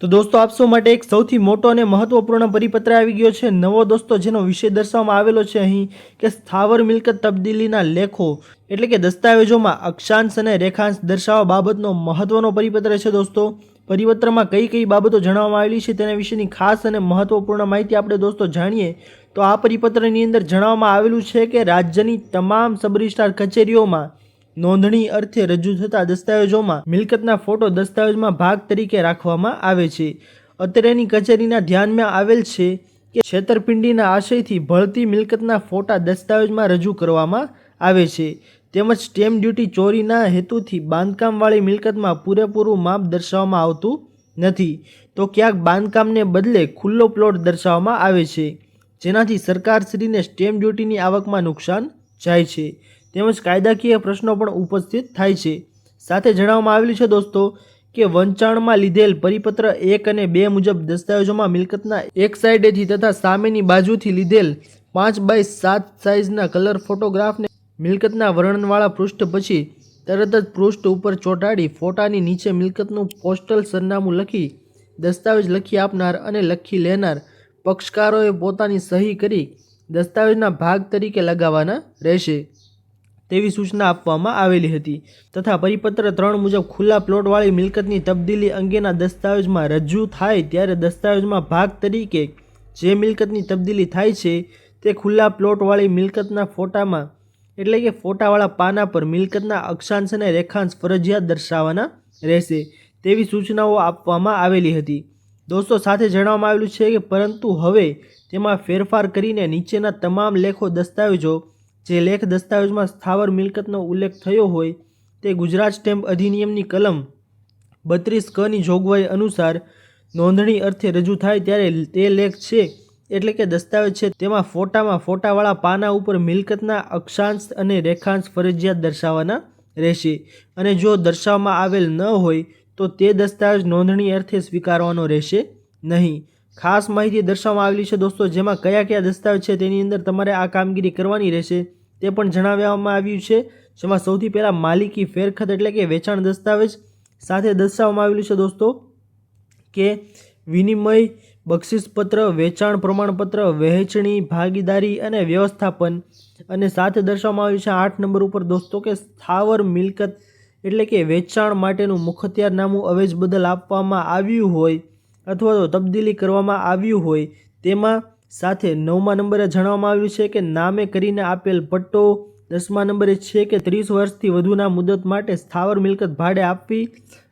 તો દોસ્તો આપશો માટે એક સૌથી મોટો અને મહત્વપૂર્ણ પરિપત્ર આવી ગયો છે. નવો દોસ્તો જેનો વિષય દર્શાવવામાં આવેલો છે અહીં કે સ્થાવર મિલકત તબદીલીના લેખો એટલે કે દસ્તાવેજોમાં અક્ષાંશ અને રેખાંશ દર્શાવવા બાબતનો મહત્વનો પરિપત્ર છે દોસ્તો. પરિપત્રમાં કઈ કઈ બાબતો જણાવવામાં આવેલી છે તેના વિશેની ખાસ અને મહત્વપૂર્ણ માહિતી આપણે દોસ્તો જાણીએ. તો આ પરિપત્રની અંદર જણાવવામાં આવેલું છે કે રાજ્યની તમામ સબ કચેરીઓમાં નોંધણી અર્થે રજૂ થતા દસ્તાવેજોમાં મિલકતના ફોટો દસ્તાવેજમાં ભાગ તરીકે રાખવામાં આવે છે. અત્રેની કચેરીના ધ્યાનમાં આવેલ છે કે છેતરપિંડીના આશયથી ભળતી મિલકતના ફોટા દસ્તાવેજમાં રજૂ કરવામાં આવે છે. તેમજ સ્ટેમ્પ ડ્યુટી ચોરીના હેતુથી બાંધકામવાળી મિલકતમાં પૂરેપૂરું માપ દર્શાવવામાં આવતું નથી. તો ક્યાંક બાંધકામને બદલે ખુલ્લો પ્લોટ દર્શાવવામાં આવે છે. જેનાથી સરકારશ્રીને સ્ટેમ્પ ડ્યુટીની આવકમાં નુકસાન જાય છે. તેમજ કાયદાકીય પ્રશ્નો પણ ઉપસ્થિત થાય છે. સાથે જણાવવામાં આવેલું છે, દોસ્તો, કે વંચાણમાં લીધેલ પરિપત્ર એક અને બે મુજબ દસ્તાવેજોમાં મિલકતના એક સાઈડેથી તથા સામેની બાજુથી લીધેલ પાંચ બાય સાત સાઇઝના કલર ફોટોગ્રાફને મિલકતના વર્ણનવાળા પૃષ્ઠ પછી તરત જ પૃષ્ઠ ઉપર ચોંટાડી ફોટાની નીચે મિલકતનું પોસ્ટલ સરનામું લખી દસ્તાવેજ લખી આપનાર અને લખી લેનાર પક્ષકારોએ પોતાની સહી કરી દસ્તાવેજના ભાગ તરીકે લગાવવાના રહેશે. તેવી સૂચના આપવામાં આવેલી હતી. તથા પરિપત્ર ત્રણ મુજબ ખુલ્લા પ્લોટવાળી મિલકતની તબદીલી અંગેના દસ્તાવેજમાં રજૂ થાય ત્યારે દસ્તાવેજમાં ભાગ તરીકે જે મિલકતની તબદીલી થાય છે તે ખુલ્લા પ્લોટવાળી મિલકતના ફોટામાં, એટલે કે ફોટાવાળા પાના પર મિલકતના અક્ષાંશ અને રેખાંશ ફરજિયાત દર્શાવવાના રહેશે તેવી સૂચનાઓ આપવામાં આવેલી હતી. દોસ્તો, સાથે જણાવવામાં આવેલું છે કે પરંતુ હવે તેમાં ફેરફાર કરીને નીચેના તમામ લેખો દસ્તાવેજો જે લેખ દસ્તાવેજમાં સ્થાવર મિલકતનો ઉલ્લેખ થયો હોય તે ગુજરાત સ્ટેમ્પ અધિનિયમની કલમ બત્રીસ કની જોગવાઈ અનુસાર નોંધણી અર્થે રજૂ થાય ત્યારે તે લેખ છે એટલે કે દસ્તાવેજ છે તેમાં ફોટામાં ફોટાવાળા પાના ઉપર મિલકતના અક્ષાંશ અને રેખાંશ ફરજિયાત દર્શાવવાના રહેશે. અને જો દર્શાવવામાં આવેલ ન હોય તો તે દસ્તાવેજ નોંધણી અર્થે સ્વીકારવાનો રહેશે નહીં. ખાસ માહિતી દર્શાવવામાં આવેલી છે દોસ્તો, જેમાં કયા કયા દસ્તાવેજ છે તેની અંદર તમારે આ કામગીરી કરવાની રહેશે. તે પણ જણાવવામાં આવ્યું છે, જેમાં સૌથી પહેલાં માલિકી ફેરખત એટલે કે વેચાણ દસ્તાવેજ સાથે દર્શાવવામાં આવેલું છે દોસ્તો, કે વિનિમય બક્ષિસપત્ર, વેચાણ પ્રમાણપત્ર, વહેંચણી, ભાગીદારી અને વ્યવસ્થાપન અને સાથે દર્શાવવામાં આવ્યું છે આઠ નંબર ઉપર દોસ્તો કે સ્થાવર મિલકત એટલે કે વેચાણ માટેનું મુખત્યારનામું અવેજ બદલ આપવામાં આવ્યું હોય અથવા તો તબદીલી કરવામાં આવ્યું હોય તેમાં સાથે નવમા નંબરે જણાવવામાં આવ્યું છે કે નામે કરીને આપેલ પટ્ટો દસમા નંબરે છે કે ત્રીસ વર્ષથી વધુના મુદત માટે સ્થાવર મિલકત ભાડે આપવી.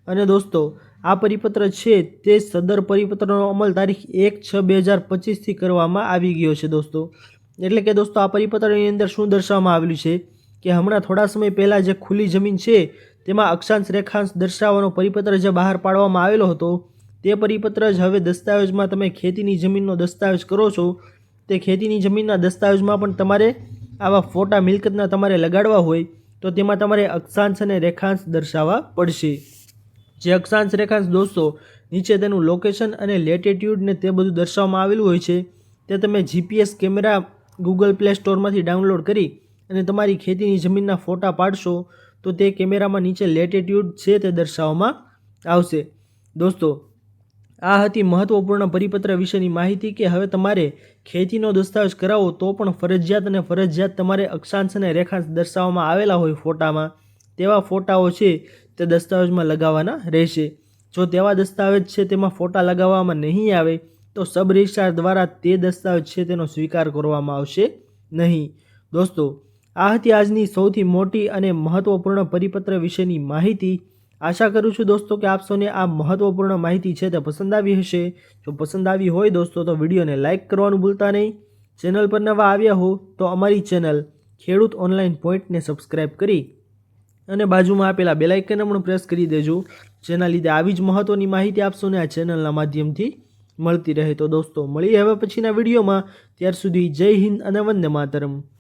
અને દોસ્તો, આ પરિપત્ર છે તે સદર પરિપત્રનો અમલ તારીખ એક છ બે હજાર પચીસથી કરવામાં આવી ગયો છે દોસ્તો. એટલે કે દોસ્તો, આ પરિપત્રની અંદર શું દર્શાવવામાં આવેલું છે કે હમણાં થોડા સમય પહેલાં જે ખુલ્લી જમીન છે, તેમાં અક્ષાંશ રેખાંશ દર્શાવવાનો પરિપત્ર જે બહાર પાડવામાં આવેલો હતો તે પરિપત્ર જ હવે દસ્તાવેજમાં તમે ખેતીની જમીનનો દસ્તાવેજ કરો છો, તે ખેતીની જમીનના દસ્તાવેજમાં પણ તમારે આવા ફોટા મિલકતના તમારે લગાડવા હોય, તો તેમાં તમારે અક્ષાંશ અને રેખાંશ દર્શાવવા પડશે. જે અક્ષાંશ, રેખાંશ દોસ્તો, નીચે તેનું લોકેશન અને લેટિટ્યૂડ ને તે બધું દર્શાવવામાં આવેલું હોય છે, તે તમે જીપીએસ કેમેરા ગૂગલ પ્લે સ્ટોરમાંથી ડાઉનલોડ કરી અને તમારી ખેતીની જમીનના ફોટા પાડશો, તો તે કેમેરામાં નીચે લેટિટ્યૂડ છે તે દર્શાવવામાં આવશે. દોસ્તો આ હતી મહત્વપૂર્ણ પરિપત્ર વિશેની માહિતી કે હવે તમારે ખેતીનો દસ્તાવેજ કરાવો તો પણ ફરજિયાત અને ફરજિયાત તમારે અક્ષાંશ અને રેખાંશ દર્શાવવામાં આવેલા હોય ફોટામાં. તેવા ફોટાઓ છે તે દસ્તાવેજમાં લગાવવાના રહેશે. જો તેવા દસ્તાવેજ છે તેમાં ફોટા લગાવવામાં નહીં આવે, તો સબ રજિસ્ટ્રાર દ્વારા તે દસ્તાવેજ છે તેનો સ્વીકાર કરવામાં આવશે નહીં. દોસ્તો, આ હતી આજની સૌથી મોટી અને મહત્વપૂર્ણ પરિપત્ર વિશેની માહિતી. આશા કરું છું દોસ્તો કે આપ આ મહત્વપૂર્ણ માહિતી છે તે પસંદ આવી હશે. જો પસંદ આવી હોય દોસ્તો તો વિડીયોને લાઇક કરવાનું ભૂલતા નહીં. ચેનલ પર નવા આવ્યા હો તો અમારી ચેનલ ખેડૂત ઓનલાઈન પોઈન્ટને સબસ્ક્રાઇબ કરી અને બાજુમાં આપેલા બેલાઇકનને પણ પ્રેસ કરી દેજો. જેના લીધે આવી જ મહત્ત્વની માહિતી આપશોને આ ચેનલના માધ્યમથી મળતી રહે. તો દોસ્તો, મળીએ હવે પછીના વિડીયોમાં. ત્યાર સુધી જય હિન્દ અને વંદે માતરમ.